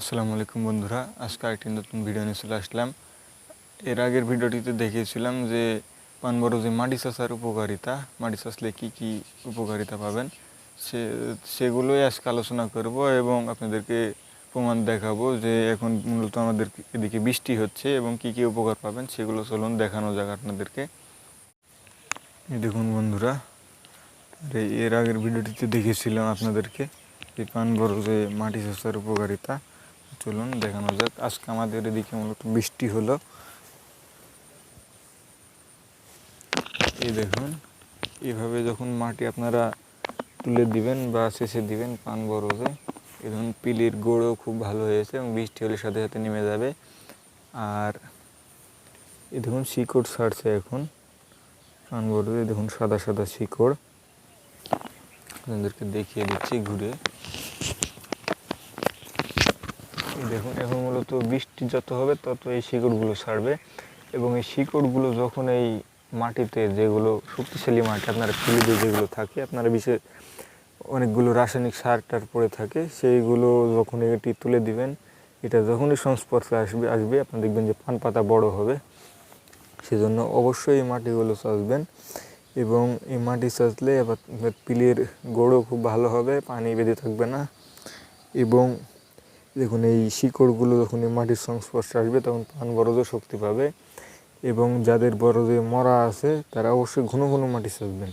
আসসালামু আলাইকুম বন্ধুরা, আজকে আরেকটি নতুন ভিডিও নিয়ে চলে আসলাম। এর আগের ভিডিওটিতে দেখিয়েছিলাম যে পান বড় যে মাটি চাষার উপকারিতা, মাটি চাষলে কী কী উপকারিতা পাবেন? সে, সেগুলোই আজকে আলোচনা করব এবং আপনাদেরকে প্রমাণ দেখাবো যে এখন মূলত আমাদের এদিকে বৃষ্টি হচ্ছে এবং কী কী উপকার পাবেন, সেগুলো চলুন দেখানো যাক আপনাদেরকে। দেখুন বন্ধুরা এর আগের ভিডিওটিতে দেখেছিলাম আপনাদেরকে এই পান বড় যে মাটি চাষার উপকারিতা। চলুন দেখানো যাক। আজকে আমাদের এদিকে মূলত বৃষ্টি হলো। এই দেখুন, এভাবে যখন মাটি আপনারা তুলে দিবেন বা শেষে দিবেন পান বরজে এই দেখুন পিলির গোড়ও খুব ভালো হয়েছে এবং বৃষ্টি হলে সাথে সাথে নেমে যাবে। আর এই দেখুন শিকড় ছাড়ছে এখন পান বরজে দেখুন সাদা সাদা শিকড়। আপনাদেরকে দেখিয়ে দিচ্ছি ঘুরে এই দেখুন, এখন মূলত বৃষ্টি যত হবে তত এই শিকড়গুলো ছাড়বে এবং এই শিকড়গুলো যখন এই মাটিতে যেগুলো শক্তিশালী মাটি আপনারা ফিলিতে যেগুলো থাকে, আপনারা বিশেষ অনেকগুলো রাসায়নিক সার টার পড়ে থাকে, সেইগুলো যখন এটি তুলে দিবেন, এটা যখনই সংস্পর্শে আসবে আসবে, আপনি দেখবেন যে পান পাতা বড় হবে। সেজন্য অবশ্যই এই মাটিগুলো চাষবেন এবং এই মাটি চাষলে এবার পিলের গোড়ও খুব ভালো হবে, পানি বেঁধে থাকবে না এবং দেখুন, এই শিকড়গুলো যখন এই মাটির সংস্পর্শে আসবে, তখন পান বরজও শক্তি পাবে এবং যাদের বরজে মরা আছে, তারা অবশ্যই ঘন ঘন মাটি চাষবেন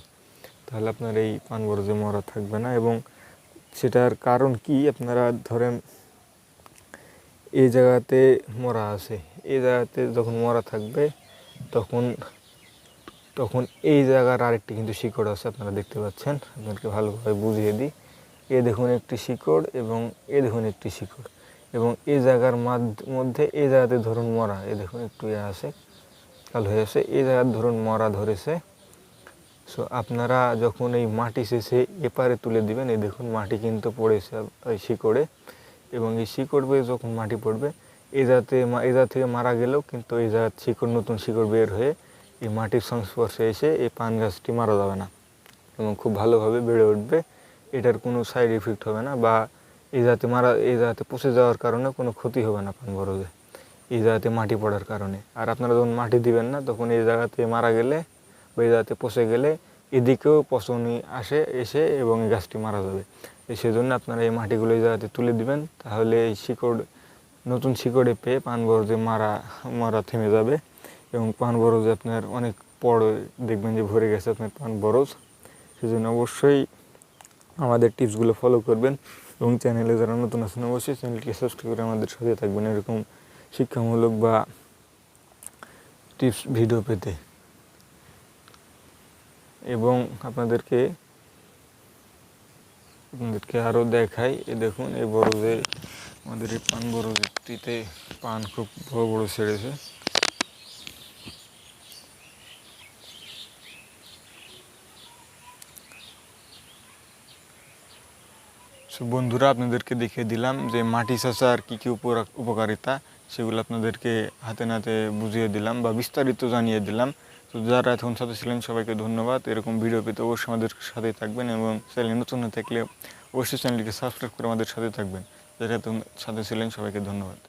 তাহলে আপনার এই পান বরজে মরা থাকবে না এবং সেটার কারণ কি? আপনারা ধরেন, এই জায়গাতে মরা আছে, এই জায়গাতে যখন মরা থাকবে, তখন তখন এই জায়গার আরেকটি কিন্তু শিকড় আছে, আপনারা দেখতে পাচ্ছেন। আপনাদেরকে ভালোভাবে বুঝিয়ে দিই। এ দেখুন একটি শিকড় এবং এ দেখুন একটি শিকড় এবং এ জায়গার মাধ- মধ্যে এ জায়গাতে ধরুন মরা, এ দেখুন একটু ইয়ে আছে, কাল হয়ে আছে এই জায়গার ধরুন মরা ধরেছে। সো আপনারা যখন এই মাটি শেষে এপারে তুলে দিবেন এই দেখুন মাটি কিন্তু পড়েছে ওই শিকড়ে এবং এই শিকড় বেয়ে যখন মাটি পড়বে জায়গাতে মা- এই জায়গা থেকে মারা গেলেও কিন্তু এই জায়গার শিকড়, নতুন শিকড় বের হয়ে এই মাটির সংস্পর্শে এসে এই পান গাছটি মারা যাবে না এবং খুব ভালোভাবে বেড়ে উঠবে। এটার কোনো সাইড ইফেক্ট হবে না বা এই জাতে মারা, এই জাতে পচে যাওয়ার কারণে কোনো ক্ষতি হবে না পান বরজে এই জায়গাতে মাটি পড়ার কারণে। আর আপনারা যখন মাটি দিবেন না, তখন এই জায়গাতে মারা গেলে বা এই জায়গাতে পচে গেলে এদিকেও পচনি আসে, এসে এবং এই গাছটি মারা যাবে। সেজন্য আপনারা এই মাটিগুলো এই জায়গাতে তুলে দিবেন, তাহলে এই শিকড়, নতুন শিকড়ে পেয়ে পান বরজে মারা মারা থেমে যাবে এবং পান বরজ আপনার অনেক বড় দেখবেন যে ভরে গেছে আপনার পান বরজ। সেজন্য অবশ্যই আমাদের টিপসগুলো ফলো করবেন এবং চ্যানেলে যারা নতুন আছেন অবশ্যই চ্যানেলটিকে সাবস্ক্রাইব করে আমাদের সাথে থাকবেন এরকম শিক্ষামূলক বা টিপস ভিডিও পেতে। এবং আপনাদেরকে আপনাদেরকে আরও দেখাই, এ দেখুন, এই বরজে আমাদের এই পান বরজটিতে পান খুব বড় বড় ছেড়েছে। বন্ধুরা, আপনাদেরকে দেখিয়ে দিলাম যে মাটি চাষার কী কী উপকারিতা, সেগুলো আপনাদেরকে হাতে নাতে বুঝিয়ে দিলাম বা বিস্তারিত জানিয়ে দিলাম। তো যারা এখন সাথে ছিলেন, সবাইকে ধন্যবাদ। এরকম ভিডিও পেতে অবশ্যই আমাদের সাথে থাকবেন এবং চ্যানেল নতুন থাকলে অবশ্যই চ্যানেলটিকে সাবস্ক্রাইব করে আমাদের সাথে থাকবেন। যারা এখন সাথে ছিলেন, সবাইকে ধন্যবাদ।